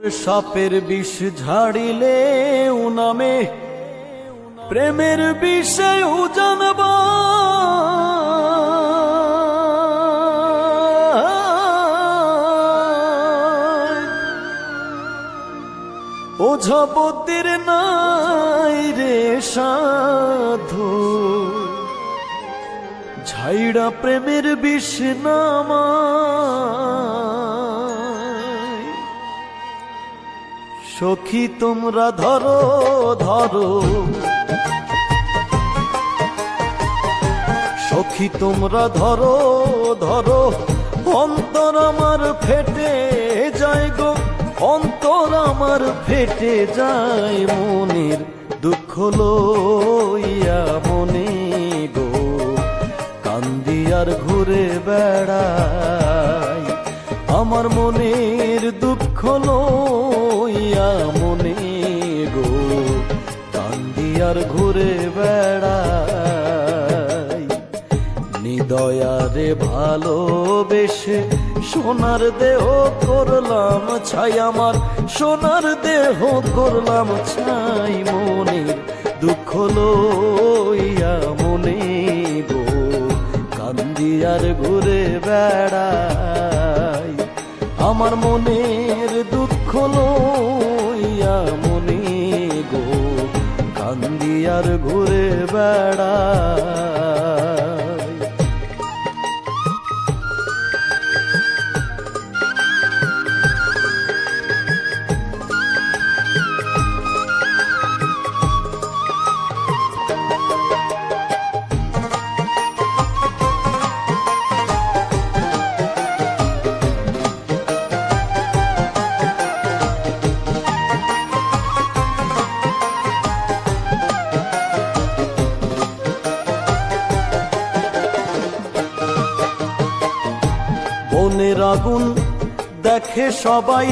সাপের বিষ ঝাড়িলে উনামে, প্রেমের বিষয় জানবা ওঝাবতির নাই রে সাধু, ঝাইড়া প্রেমের বিষ নামায় সখী তোমরা ধরো ধরো। সখী তোমরা ধরো ধরো। অন্তর আমার ফেটে যায় গো, অন্তর আমার ফেটে যায় মনের দুঃখ লইয়া মনে গো। কান্দি আর ঘুরে বেড়াই আমার মনের দুঃখ লইয়া মনে গো, কান্দি আর ঘুরে বেড়াই। নিদয়ারে ভালোবেসে সোনার দেহ করলাম ছাই, আমার সোনার দেহ করলাম ছাই মনের দুঃখ লইয়া মনে গো, কান্দি আর ঘুরে বেড়াই। আমার মনের দুঃখ লইয়া মনে গো কান্দি আর ঘুরে বেড়াই মনের আগুন দেখে সবাই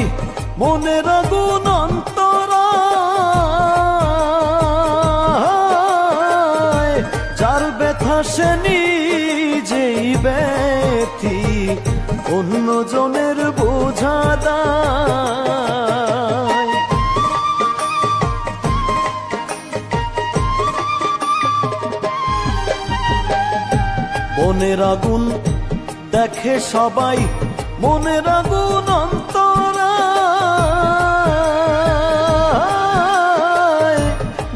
মনের আগুন অন্তরা। যার ব্যথা সে নিজেই ব্যথি, অন্য জনের বোঝা মনের আগুন দেখে সবাই মনের আগুন অন্তরা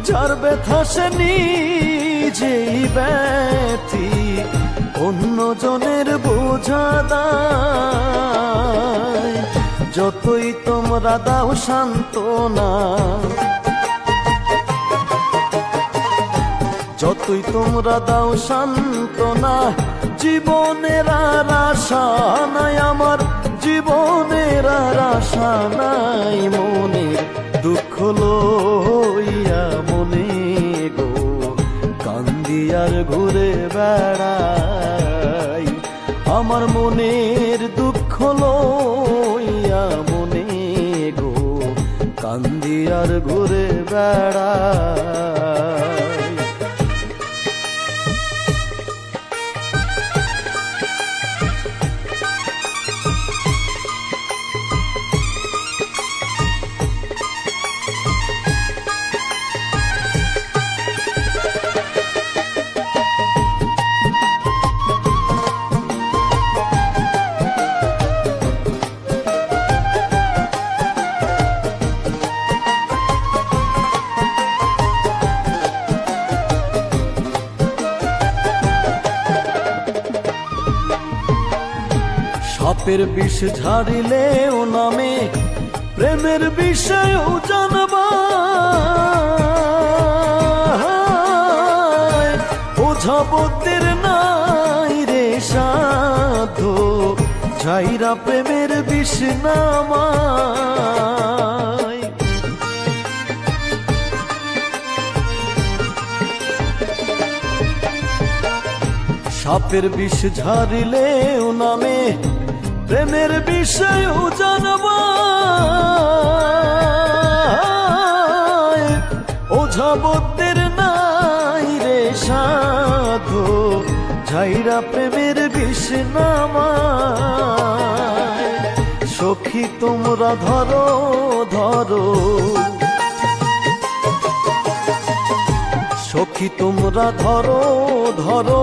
যার ব্যথা সে নিজেই ব্যথি অন্য জনের যতই তোমরা দাও শান্তনা যতই তোমরা দাও সান্ত্বনা, জীবনের আর আশা নাই আমার, জীবনের আর আশা নাই মনের দুঃখ লইয়া মনে গো, কান্দি আর ঘুরে বেড়াই। আমার মনের দুঃখ লইয়া মনে গো, কান্দি আর ঘুরে বেড়াই। সাপের বিষ ঝাড়িলে ও নামে প্রেমের বিষয়েও জানবা। ওঝাবতের নাই রে সাধু, ঝাইরা প্রেমের বিষ নামায়। সাপের বিষ ঝাড়িলে ও নামে প্রেমের বিষয়েও জানবা। ওঝাবতের নাই রে সাধু, ঝাইরা প্রেমের বিষ নামায়। সখী তোমরা ধরো ধরো। সখী তোমরা ধরো ধরো।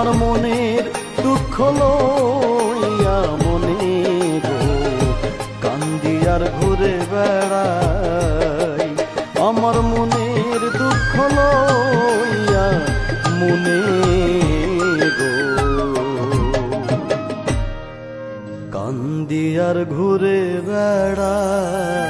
আমার মনের দুঃখ লইয়া মনে গো। কান্দিয়ার ঘুরে বেড়াই, আমার মনের দুঃখ লইয়া মনে গো। কান্দিয়ার ঘুরে বেড়াই